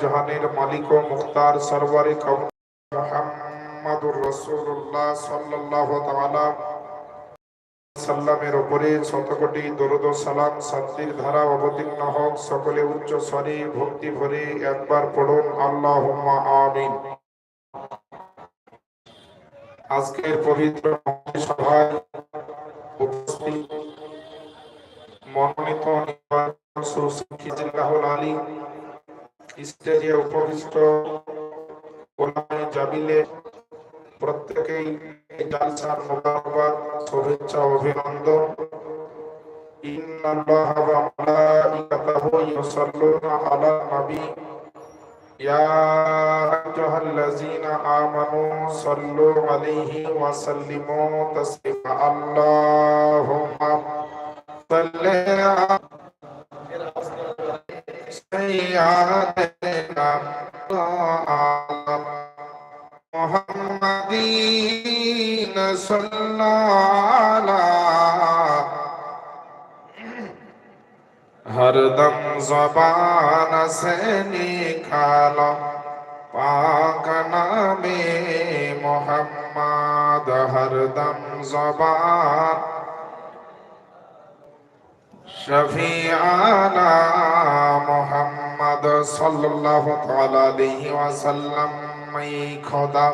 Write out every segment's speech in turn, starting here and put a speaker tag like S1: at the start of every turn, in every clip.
S1: জাহানের মালিক ও মুখতার সরওয়ারে সাল্লাল্লাহু তাআলা সাল্লামের উপরে শতকোটি দরুদ সালাম, শান্তির ধারা অবতীর্ণ হোক, সকলে উচ্চ স্বরে ভক্তি ভরে একবার পড়ুন, আল্লাহুম্মা আমিন। আজকের পবিত্র সভায় উপস্থিত মনোনীত সুশিক্ষিতুল্লাহুল আলী স্টেজে উপবিষ্ট জাবিলে প্রত্যেকেই জালসার মোবারকবাদ, শুভেচ্ছা অভিনন্দন। ইন্নাল্লাহা ওয়া মালাইকাতাহু ইউসাল্লুনা আলা নবী। ইয়া আইয়ুহাল্লাযীনা আমানু সাল্লু আলাইহি ওয়া সাল্লিমু তাসলিমা। আল্লাহুম্মা সাল্লি আলা علينا محمدين صلى على ہر دم زبان سے نکالا پاک نام محمد ہر دم زبان شفیعنا محمد মোহাম্মদ সাল্লাল্লাহু তাআলা আলাইহি ওয়াসাল্লাম মাই খোদা।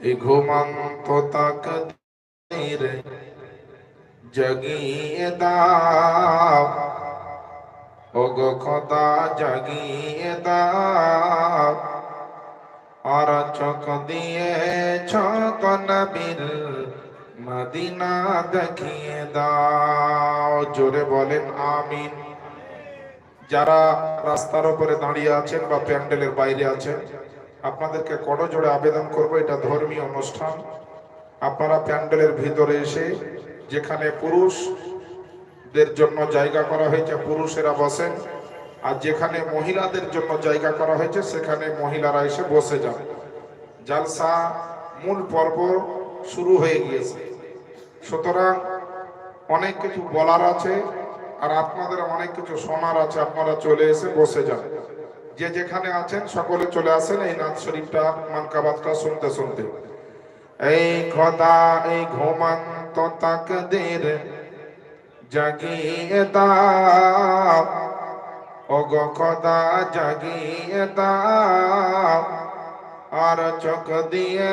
S1: এ ঘুমন্ত তাকদীর জাগিয়ে দাও। ওগো খোদা, জাগিয়ে দাও। আর চোখ দিয়ে ছোক নবীর মদিনা দেখিয়ে দাও। জোরে বলেন, আমিন। যারা রাস্তার উপরে দাঁড়িয়ে আছেন বা প্যান্ডেলের বাইরে আছেন, আপনাদেরকে কড় জোড়ে আবেদন করব, এটা ধর্মীয় অনুষ্ঠান। আপনারা প্যান্ডেলের ভিতরে এসে, যেখানে পুরুষদের জন্য জায়গা করা হয়েছে, পুরুষেরা বসেন, আর যেখানে মহিলাদের জন্য জায়গা করা হয়েছে, সেখানে মহিলারা এসে বসে যান। জালসা মূল পর্ব শুরু হয়ে গিয়েছে। সুতরাং অনেক কিছু বলার আছে আর আপনাদের অনেক কিছু শোনার আছে, আপনারা চলে এসে বসে যান। যে যেখানে আছেন, সকলে চলে আসেন এই নাথ শরীফটা, মানকাবাদটা শুনতে শুনতে। এই খোদা, এই ঘুমন্ত তাকদের জাগিয়ে দাও। ওগো খোদা, জাগিয়ে দাও। আর চোখ দিয়ে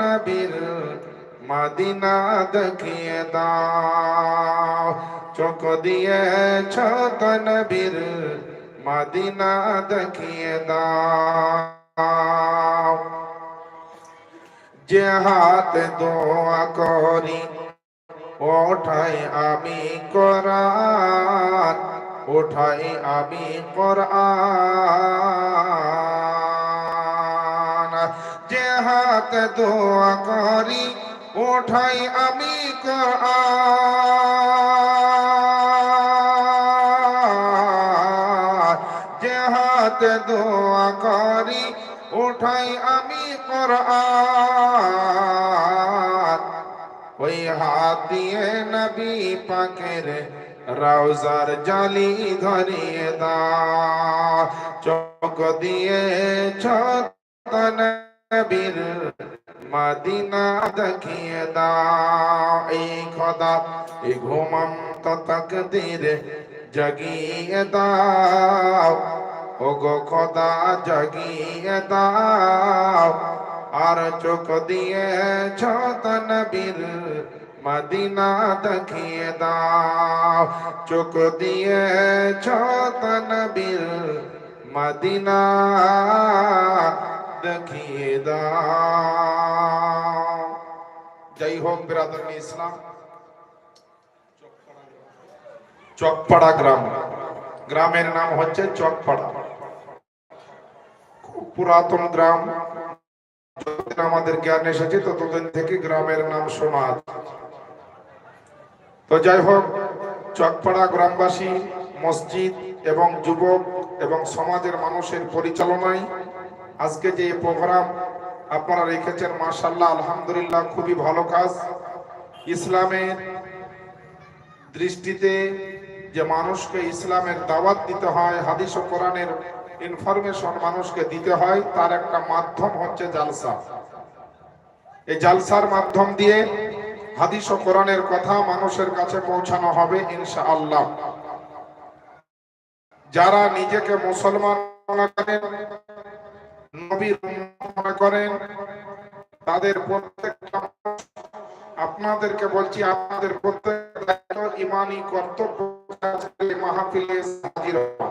S1: নবীর মাদিনা দেখিয়ে দাও। চোখ দিয়ে নবীর মাদিনা দেখিয়ে দাও। যে হাতে দোয়া করি, ওঠাই আমি কোরআন, ওঠাই আমি কোরআন। যে হাতে দোয়া করি, ওঠাই আমি কোরআন। হাতে দোয়া করি ওঠাই আমি কোরআন। ওই হাত দিয়ে নবী পাকের রাউজার জালি ধরিয়ে দাও। চোখ দিয়ে নবীর মাদিনা দেখিয়ে দাও। এই খোদা, এই ঘুমন্ত তকদির জাগিয়ে দাও। ওগো খোদা জাগিয়ে দাও, আর চোখ দিয়ে ছত নবীর মদিনা দেখিয়ে দাও। চোখ দিয়ে ছত নবীর মদিনা দেখিয়ে দাও। যাই হোক বিরাদর ইসলাম। চকপাড়া গ্রাম। গ্রামের নাম হচ্ছে চকপাড়া। পুরাতন গ্রাম। আমাদের জ্ঞান এসেছে, ততদিন থেকে গ্রামের নাম আছে। তো যাই হোক, চকপাড়া গ্রামবাসী, মসজিদ এবং যুবক এবং সমাজের মানুষের পরিচালনায় আজকে যে প্রোগ্রাম আপনারা রেখেছেন মাশাল্লাহ আলহামদুলিল্লাহ, খুবই ভালো কাজ। ইসলামের দৃষ্টিতে যে মানুষকে ইসলামের দাওয়াত দিতে হয়, হাদিস ও কোরআনের ইনফরমেশন মানুষকে দিতে হয়, তার একটা মাধ্যম হচ্ছে জালসা এই জালসার মাধ্যম দিয়ে হাদিস ও কোরআনের কথা মানুষের কাছে পৌঁছানো হবে ইনশাআল্লাহ যারা নিজেকে মুসলমান মনে করেন, নবীর মনে করেন, তাদের প্রত্যেকটা আপনাদেরকে বলছি, আপনাদের প্রত্যেক ইমানি কর্তব্য মাহফিলে হাজির হওয়া।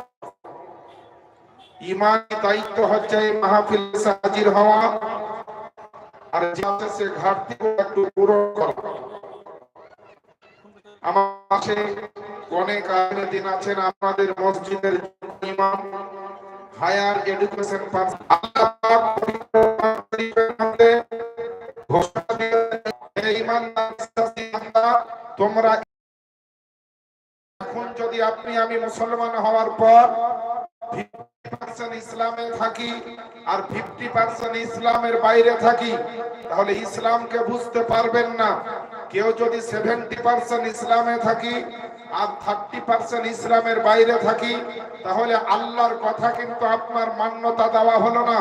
S1: দায়িত্ব হচ্ছে এই মাহফিলে হাজির হওয়া। আর যে আছে সে ঘাটতি একটু পূরণ আমার পাশে অনেক আছেন আপনাদের মসজিদের ইমাম, হায়ার এডুকেশন তোমরা এখন যদি আপনি আমি মুসলমান হওয়ার পর 50% ইসলামে থাকি আর ফিফটি পার্সেন্ট ইসলামের বাইরে থাকি, তাহলে ইসলামকে বুঝতে পারবেন না। কেউ যদি সেভেন্টি পার্সেন্ট ইসলামে থাকি আর থার্টি পার্সেন্ট ইসলামের বাইরে থাকি, তাহলে আল্লাহর কথা কিন্তু আপনার মান্যতা দেওয়া হলো না।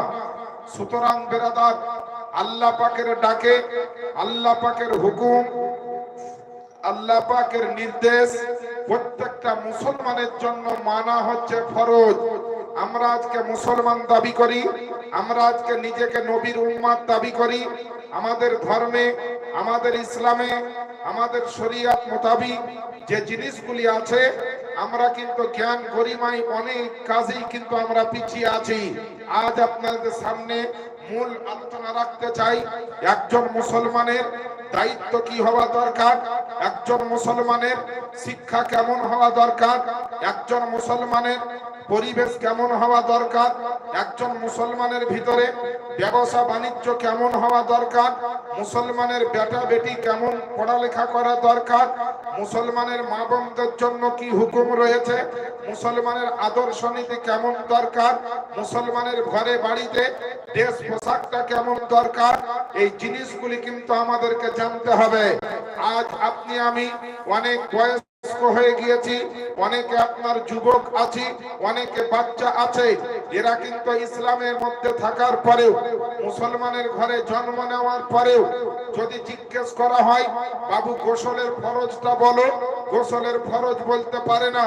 S1: সুতরাং বেরাদার, আল্লাহ পাকের ডাকে, আল্লাহ পাকের হুকুম, আল্লাহ পাকের নির্দেশ প্রত্যেকটা মুসলমানের জন্য মানা হচ্ছে ফরজ। আমরা আজকে মুসলমান দাবি করি, আমরা আজকে নিজেকে নবীর উম্মাদ দাবি করি। আমাদের ধর্মে, আমাদের ইসলামে, আমাদের শরিয়াত মোতাবিক যে জিনিসগুলি আছে, আমরা কিন্তু জ্ঞান গরিমাই অনেক কাজেই কিন্তু আমরা পিছিয়ে আছি। আজ আপনাদের সামনে মূল আলোচনা রাখতে চাই, একজন মুসলমানের দায়িত্ব কি হওয়া দরকার? একজন মুসলমানের শিক্ষা কেমন হওয়া দরকার? একজন মুসলমানের পরিবেশ কেমন হওয়া দরকার? একজন মুসলমানের ভিতরে ব্যবসা বাণিজ্য কেমন হওয়া দরকার? মুসলমানের বেটা বেটি কেমন পড়ালেখা করা দরকার? মুসলমানের মা বোনদের জন্য কি হুকুম রয়েছে? মুসলমানের আদর্শ নীতি কেমন দরকার? মুসলমানের ঘরে বাড়িতে দেশ পোশাকটা কেমন দরকার? এই জিনিসগুলি কিন্তু আমাদেরকে জানতে হবে। আজ আপনি আমি অনেক বয়স হয়ে গিয়েছি, অনেকে আপনার যুবক অনেকে বাচ্চা আছে। এরা কিন্তু ইসলামের মধ্যে থাকার পরেও, মুসলমানের ঘরে জন্ম নেওয়ার পরেও যদি জিজ্ঞেস করা হয়, বাবু, গোসলের ফরজটা বলো? গোসলের ফরজ বলতে পারে না।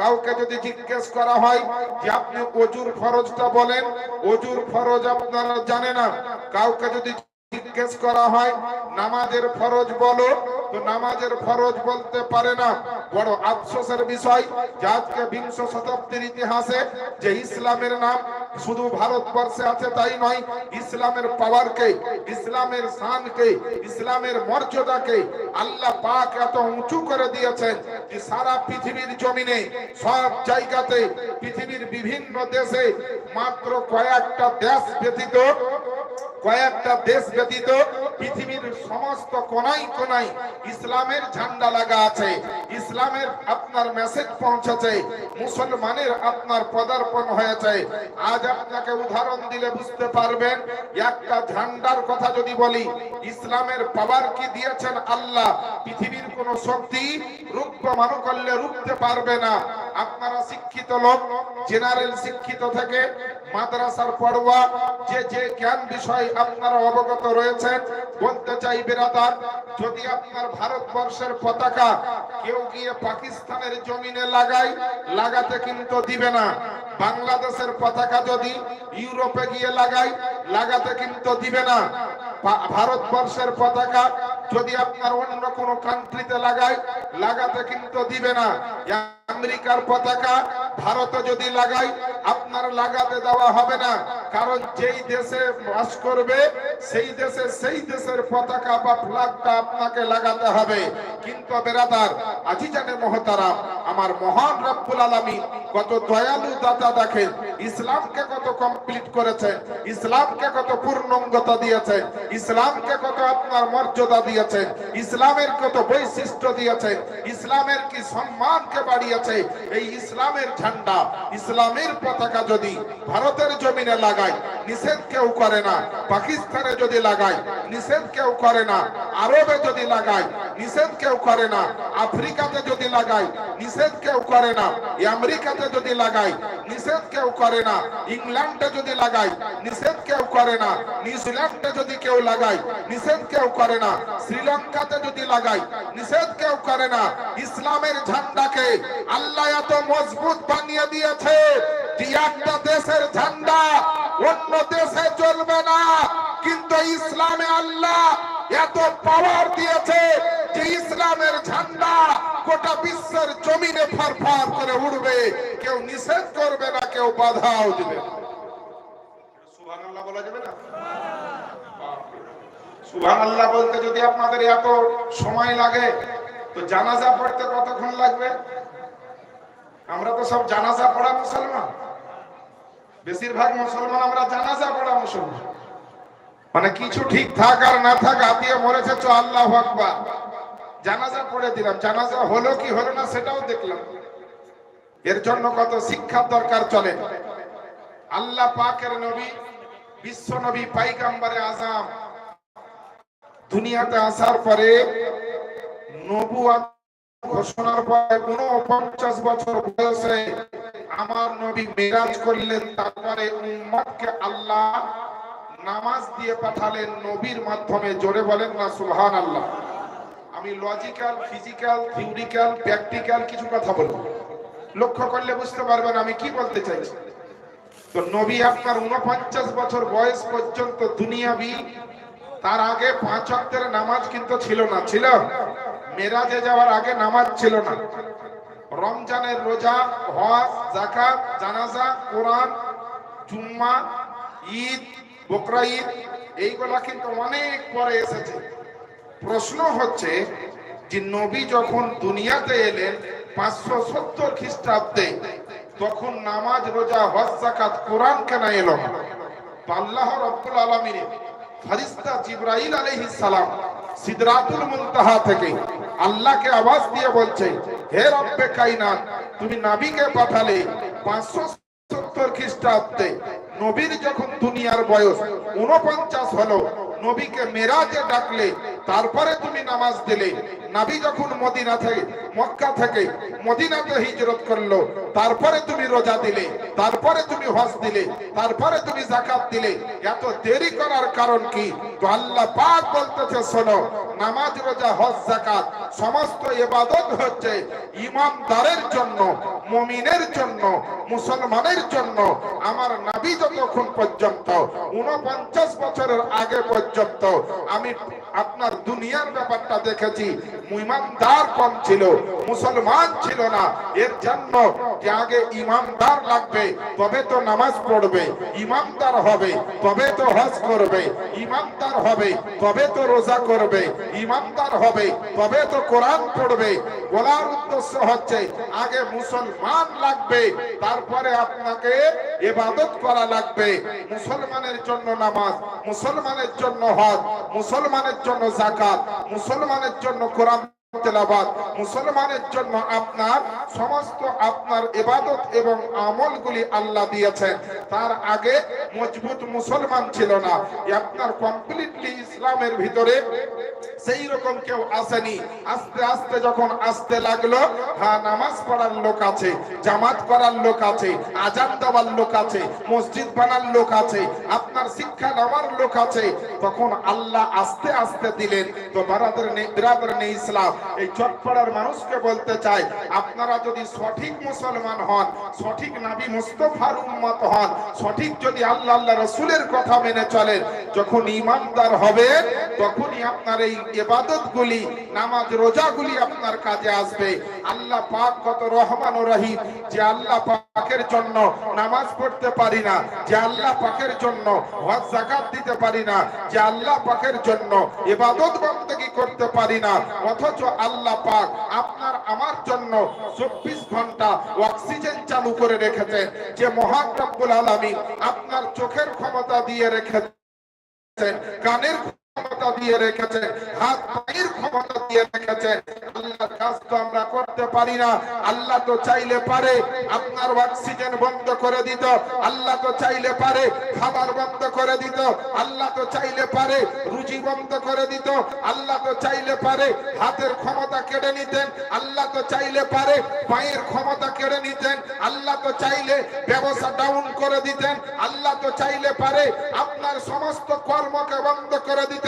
S1: কাউকে যদি জিজ্ঞেস করা হয়, যে আপনি অজুর ফরজটা বলেন? অজুর ফরজ আপনারা জানে না। কাউকে যদি জিজ্ঞেস করা হয়, নামাজের ফরজ বলো? তো নামাজের ফরজ বলতে পারে না। বড় আফসোসের বিষয় যে আজকে বিংশ শতাব্দীর ইতিহাসে যে ইসলামের নাম শুধু ভারতবর্ষে আছে তাই নয়, ইসলামের পাওয়ারকে ইসলামের শানকে, ইসলামের মর্যাদাকে আল্লাহ পাক এত উঁচু করে দিয়েছেন যে সারা পৃথিবীর জমিনে, সব জায়গাতে পৃথিবীর বিভিন্ন দেশে মাত্র কয়েকটা দেশ ব্যতীত কয়েকটা দেশ ব্যতীত পৃথিবীর সমস্ত কোনাই কোনাই ইসলামের ঝান্ডা লাগা আছে। ইসলামের আপনার মেসেজ পৌঁছেছে। মুসলমানের আপনার পদার্পণ হয়েছে। আজ আপনাকে উদাহরণ দিলে বুঝতে পারবেন, একটা ঝান্ডার কথা যদি বলি, ইসলামের পাওয়ার কি দিয়েছেন আল্লাহ? পৃথিবীর কোন শক্তি রূপ মানু করলে রুখতে পারবে না। আপনারা শিক্ষিত লোক, জেনারেল শিক্ষিত থেকে মাদ্রাসার পড়ুয়া, যে যে জ্ঞান বিষয় আপনারা অবগত রয়েছেন, বলতে চাই বেরাদার, যদি আপনার ভারতবর্ষের পতাকা কেউ গিয়ে পাকিস্তানের জমিনে লাগায়, লাগাতে কিন্তু দিবে না। বাংলাদেশের পতাকা যদি ইউরোপে গিয়ে লাগায়, লাগাতে কিন্তু দিবে না। ভারতবর্ষের পতাকা যদি আপনার অন্য কোনো কান্ট্রিতে লাগায়, লাগাতে কিন্তু দিবে না। আমেরিকার পতাকা ভারতে যদি লাগাই, আপনার লাগাতে দেওয়া হবে না। কারণ যেই দেশে বাস করবে, সেই দেশে সেই দেশের পতাকা বা ফ্ল্যাগটা আপনাকে লাগাতে হবে। কিন্তু বেরাদার আজি জানে মহতারাম, আমার মহান রব্বুল কত দয়ালু দাতা দেখেন ইসলামকে কত কমপ্লিট করেছেন ইসলামকে কত দিয়েছেন ইসলামকে কত আপনার মর্যাদা দিয়েছেন ইসলামের কত বৈশিষ্ট্য দিয়েছেন ইসলামের কি সম্মানকে বাড়িয়েছে, এই ইসলামের ঝান্ডা, ইসলামের পতাকা যদি ভারতের জমিনে লাগায়, নিষেধ কেউ করে না, পাকিস্তানে যদি লাগাই নিষেধ কেউ করে না, আরবে যদি লাগাই নিষেধ কেউ করে না। আফ্রিকাতে যদি লাগাই নিষেধ কেউ করে না। আমেরিকাতে যদি লাগাই নিষেধ কেউ করে না। ইংল্যান্ডে যদি লাগাই নিষেধ কেউ করে না। নিউজিল্যান্ডে যদি কেউ লাগাই নিষেধ কেউ করে না। শ্রীলঙ্কাতে যদি লাগাই নিষেধ কেউ করে না। ইসলামের ঝান্ডাকে আল্লাহ এত মজবুত বানিয়ে দিয়েছে একটা দেশের ঝান্ডা অন্য দেশে চলবে না। কিন্তু ইসলামে আল্লাহ এত পাওয়ার দিয়েছে গোটা বিশ্বের জমিনে ফারফার করে উড়বে। কেউ নিষেধ করবে না, কেউ বাধাও দিবে পড়তে লাগবে? আমরা তো সব পড়া মুসলমান। বেশিরভাগ মুসলমান আমরা পড়া মানে কিছু ঠিক থাক আর না থাক আতিয়ে মরেছে তো আল্লাহ জানাজা পড়ে দিলাম। জানাজা হলো কি হলো না সেটাও দেখলাম। এর জন্য কত শিক্ষার দরকার চলে। আল্লাহ পাকের নবী, বিশ্ব নবী, পাইগাম্বারে আজাম দুনিয়াতে আসার পরে ঘোষণার পরে উনপঞ্চাশ বছর বয়সে আমার নবী মেরাজ করলেন। তারপরে উম্মতকে আল্লাহ নামাজ দিয়ে পাঠালেন। নবীর মাধ্যমে জোরে বলেন না সুবহান আল্লাহ আমি লজিক্যাল ফিজিক্যাল থিওরিক্যাল প্র্যাকটিক্যাল কিছু কথা বলব। লক্ষ্য করলে বুঝতে পারবেন আমি কি বলতে চাইছি। তো নবী আপনার উনপঞ্চাশ বছর বয়স পর্যন্ত দুনিয়াবি, তার আগে পাঁচ অক্টের নামাজ কিন্তু ছিল না, ছিল? মেরাজে যাওয়ার আগে নামাজ ছিল না। রমজানের রোজা, হজ জাকাত জানাজা, কোরআন, জুম্মা, ঈদ, বকরা ঈদ, এইগুলা কিন্তু অনেক পরে এসেছে। প্রশ্ন হচ্ছে যে নবী যখন দুনিয়াতে এলেন পাঁচশো সত্তর খ্রিস্টাব্দে, তখন নামাজ, রোজা, হজ কোরআন কেন এলো আল্লাহ রব্বুল আলমিনে ফারিস্তা জিব্রাইল আলাইহিস সালাম সিদরাতুল মুনতাহা থেকে আল্লাহকে আওয়াজ দিয়ে বলছে, হে রব্বে কাইনাত, তুমি নবীকে পাঠালে 570 খ্রিস্টাব্দে। নবীর যখন দুনিয়ার বয়স 49 হলো নবীকে মেরাজে ডাকলে, তারপরে তুমি নামাজ দিলে। নাবি যখন মদিনা থেকে মক্কা থেকে মদিনাতে হিজরত করল তারপরে তুমি রোজা দিলে, তারপরে তুমি হজ দিলে, তারপরে তুমি জাকাত দিলে, এত দেরি করার কারণ কি? তো আল্লাহ পাক বলতেছে, শোনো, নামাজ, রোজা, হজ জাকাত সমস্ত ইবাদত হচ্ছে ইমানদারের জন্য, মুমিনের জন্য, মুসলমানের জন্য। আমার নাবি যতক্ষণ পর্যন্ত উনপঞ্চাশ বছরের আগে পর্যন্ত আমি আপনার দুনিয়ার ব্যাপারটা দেখেছি, ইমানদার কম ছিল, মুসলমান ছিল না। এর জন্য যে আগে ইমানদার লাগবে, তবে তো নামাজ পড়বে। ইমানদার হবে, তবে তো হজ করবে। ইমানদার হবে, তবে তো রোজা করবে। ইমানদার হবে, তবে তো কোরআন পড়বে। বলার উদ্দেশ্য হচ্ছে, আগে মুসলমান লাগবে, তারপরে আপনাকে এবাদত করা লাগবে। মুসলমানের জন্য নামাজ, মুসলমানের জন্য হজ, মুসলমানের জন্য জাকাত মুসলমানের জন্য কোরআন মুসলমানের জন্য আপনার সমস্ত আপনার এবাদত এবং আমলগুলি আল্লাহ দিয়েছেন। তার আগে মজবুত মুসলমান ছিল না। আপনার কমপ্লিটলি ইসলামের ভিতরে সেই রকম কেউ আসেনি। আস্তে আস্তে যখন আসতে লাগল হ্যাঁ নামাজ পড়ার লোক আছে, জামাত করার লোক আছে, আজান দেওয়ার লোক আছে, মসজিদ বানার লোক আছে, আপনার শিক্ষা নেওয়ার লোক আছে। তখন আল্লাহ আস্তে আস্তে দিলেন, তো বারাদের নেই ইসলাম। এই চটপাড়ার মানুষকে বলতে চাই, আপনারা যদি সঠিক মুসলমান হন, সঠিক নাবি মুস্তফার উম্মত হন, সঠিক যদি আল্লাহ আল্লাহ রসুলের কথা মেনে চলেন, যখন ইমানদার হবে তখনই আপনার এই ইবাদত গুলি নামাজ রোজাগুলি আপনার কাজে আসবে। আল্লাহ পাক কত রহমান ও রহিম যে আল্লাহ পাকের জন্য নামাজ পড়তে পারি না, যে আল্লাহ পাকের জন্য জাকাত দিতে পারি না, যে আল্লাহ পাকের জন্য বন্দেগী করতে পারি না, অথচ আল্লাহ পাক আপনার, আমার জন্য চব্বিশ ঘণ্টা অক্সিজেন চালু করে রেখেছেন, যে মহান রব্বুল আলামিন আপনার চোখের ক্ষমতা দিয়ে রেখেছেন, কানের ক্ষমতা দিয়ে রেখেছে, হাত পায়ের ক্ষমতা দিয়ে রেখেছে। আল্লাহর কাজ তো আমরা করতে পারি না। আল্লাহ তো চাইলে পারে, আপনার অক্সিজেন বন্ধ করে দিত। আল্লাহ তো চাইলে পারে, খাবার বন্ধ করে দিত। আল্লাহ তো চাইলে পারে, রুজি বন্ধ করে দিত। আল্লাহ তো চাইলে পারে, হাতের ক্ষমতা কেড়ে নিতেন। আল্লাহ তো চাইলে পারে, পায়ের ক্ষমতা কেড়ে নিতেন। আল্লাহ তো চাইলে ব্যবসা ডাউন করে দিতেন। আল্লাহ তো চাইলে পারে, আপনার সমস্ত কর্মকে বন্ধ করে দিতেন।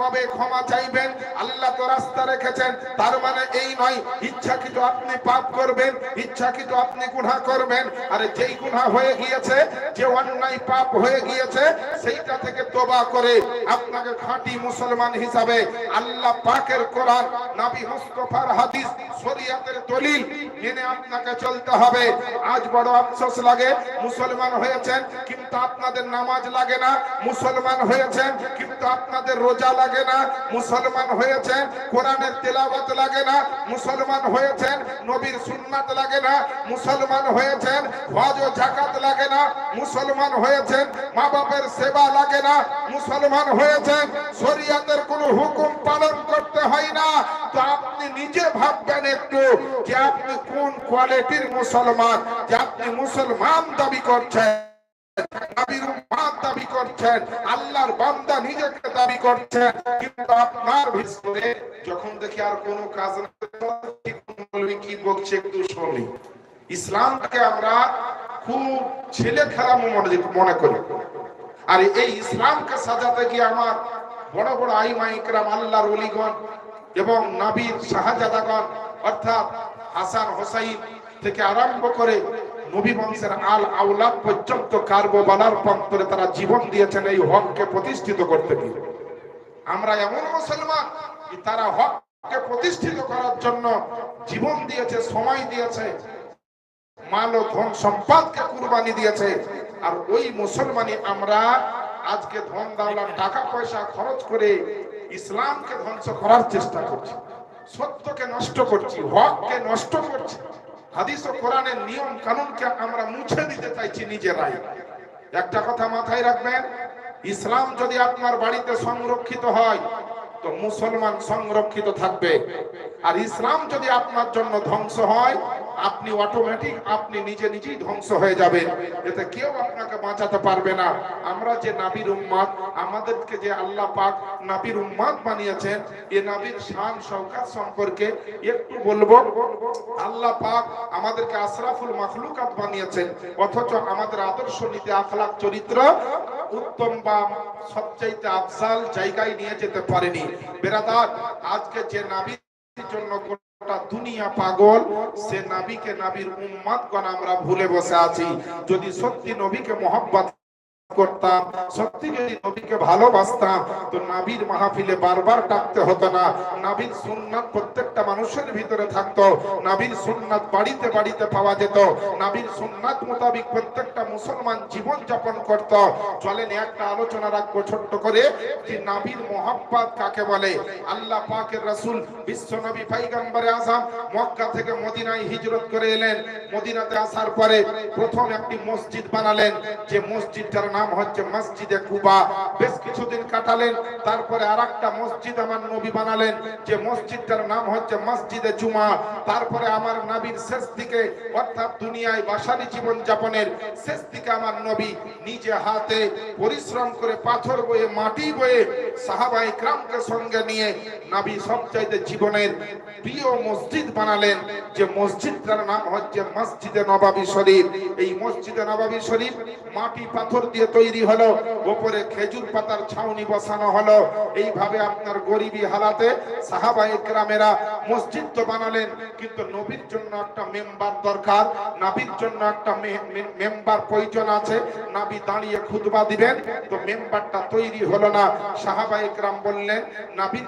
S1: কবে ক্ষমা চাইবেন? আল্লাহ তো রাস্তা রেখেছেন। তার মানে এই নয়, ইচ্ছাকৃত আপনি পাপ করবেন, ইচ্ছাকৃত আপনি গুনাহ করবেন। আরে যেই গুনাহ হয়ে গিয়েছে, যে অন্যায় পাপ হয়ে গিয়েছে, সেইটা থেকে তোবা করে আপনাকে খাঁটি মুসলমান হিসাবে আল্লাহ পাকের কোরআন, নবী মুস্তাফার হাদিস, শরীয়তের দলিল মেনে আপনাকে চলতে হবে। আজ বড় আফসোস লাগে, মুসলমান হয়েছেন, কিন্তু আপনাদের নামাজ লাগে না। মুসলমান হয়েছেন, কিন্তু আপনাদের রোজা লাগে না, মুসলমান হয়েছেন, কোরআনের তেলাওয়াত লাগে না, মুসলমান হয়েছেন, নবীর সুন্নাত লাগে না, মুসলমান হয়েছেন, হজ ও জাকাত লাগে না, মুসলমান হয়েছেন মা বাপের সেবা লাগে না, মুসলমান হয়েছেন, শরীয়তের কোনো হুকুম পালন করতে হয় না। তো আপনি নিজে ভাববেন একটু যে আপনি কোন কোয়ালিটির মুসলমান, যে আপনি মুসলমান দাবি করছেন। নবীর উম্মাদ দাবি করছেন, আল্লাহর বান্দা নিজেকে দাবি করছেন, কিন্তু আপনার ভিতরে যখন দেখি আর কোনো কাজ না কি বলছে একটু শুনি। ইসলামকে আমরা খুব ছেলে খেলা মনে মনে করি। আর এই ইসলামকে সাজাতে গিয়ে আমার বড় বড় আই মাইকরাম আল্লাহর অলিগণ এবং নাবির শাহজাদাগণ, অর্থাৎ হাসান হোসাইন থেকে আরম্ভ করে নবী আল আউলাদ পর্যন্ত কার্বোবালার প্রান্তরে তারা জীবন দিয়েছেন এই হককে প্রতিষ্ঠিত করতে গিয়ে। আমরা এমন মুসলমান তারা হককে প্রতিষ্ঠিত করার জন্য জীবন দিয়েছে, সময় দিয়েছে, মাল ও ধন সম্পদকে কুরবানি দিয়েছে। আর ওই মুসলমানই আমরা আজকে ধন দাওলা টাকা, পয়সা খরচ করে ইসলামকে ধ্বংস করার চেষ্টা করছি। সত্যকে নষ্ট করছি, হককে নষ্ট করছি। হাদিস ও কোরআনের নিয়ম কানুনকে আমরা মুছে দিতে চাইছি নিজেরাই। একটা কথা মাথায় রাখবেন, ইসলাম যদি আপনার বাড়িতে সংরক্ষিত হয়, তো মুসলমান সংরক্ষিত থাকবে। আর ইসলাম যদি আপনার জন্য ধ্বংস হয় আপনি অটোমেটিক আপনি নিজে নিজেই ধ্বংস হয়ে যাবেন। এতে কেউ আপনাকে বাঁচাতে পারবে না। আমরা যে নাবির উম্মাদ, আমাদেরকে যে আল্লাহ পাক নাবির উম্মাদ বানিয়েছেন, এ নাবির শান, শওকাত সম্পর্কে একটু বলব। আল্লাহ পাক আমাদেরকে আশরাফুল মাখলুকাত বানিয়েছেন, অথচ আমাদের আদর্শ নীতি, আখলাক, চরিত্র উত্তম বা সবচাইতে আফজাল জায়গায় নিয়ে যেতে পারেনি। বেরাদার, আজকে যে নাবির জন্য গোটা দুনিয়া পাগল, সে নাবিকে নাবির উম্মাদগণ আমরা ভুলে বসে আছি। যদি সত্যি নবীকে মহব্বত করতাম, সত্যি যদি নবীকে ভালোবাসতাম, তো নাবির মাহফিলে বারবার ডাকতে হতো না। নাবির সুন্নাত প্রত্যেকটা মানুষের ভিতরে থাকতো, নাবির সুন্নাত বাড়িতে বাড়িতে পাওয়া যেত। নাবির সুন্নাত মোতাবিক প্রত্যেকটা মুসলমান জীবন যাপন করত। চলেন একটা আলোচনা রাখব ছোট্ট করে, যে নাবির মোহাব্বত কাকে বলে? আল্লাহ পাকের রাসূল বিশ্ব নবী পয়গম্বরে আযম মক্কা থেকে মদিনায় হিজরত করে এলেন। মদিনাতে আসার পরে প্রথম একটি মসজিদ বানালেন, যে মসজিদটার নাম হচ্ছে মসজিদে কুবা। বেশ কিছুদিন কাটালেন, তারপরে আরেকটা মসজিদ আমার নবী বানালেন, যে মসজিদটার নাম হচ্ছে মসজিদে জুমা, তারপরে আমার নবীর শেষ দিকে, অর্থাৎ দুনিয়ায় বাসারি জীবন যাপনের শেষ দিকে আমার নবী নিজে হাতে পরিশ্রম করে পাথর বয়ে, মাটি বয়ে সাহাবাই ক্রামকে সঙ্গে নিয়ে নবী সবচাইতে জীবনের প্রিয় মসজিদ বানালেন, যে মসজিদটার নাম হচ্ছে মসজিদে নবাবী শরীফ। এই মসজিদে নবাবী শরীফ মাটি পাথর দিয়ে তৈরি হলো উপরে খেজুর পাতার ছাউনি বসানো হলো। এইভাবে আপনার গরিবী হালাতে সাহাবা একরামেরা মসজিদ তো বানালেন, কিন্তু নবীর জন্য একটা মেম্বার দরকার, নাবির জন্য একটা মেম্বার প্রয়োজন আছে, নাবি দাঁড়িয়ে খুদবা দিবেন, তো মেম্বারটা তৈরি হলো না। সাহাবা একরাম বললেন, নাবির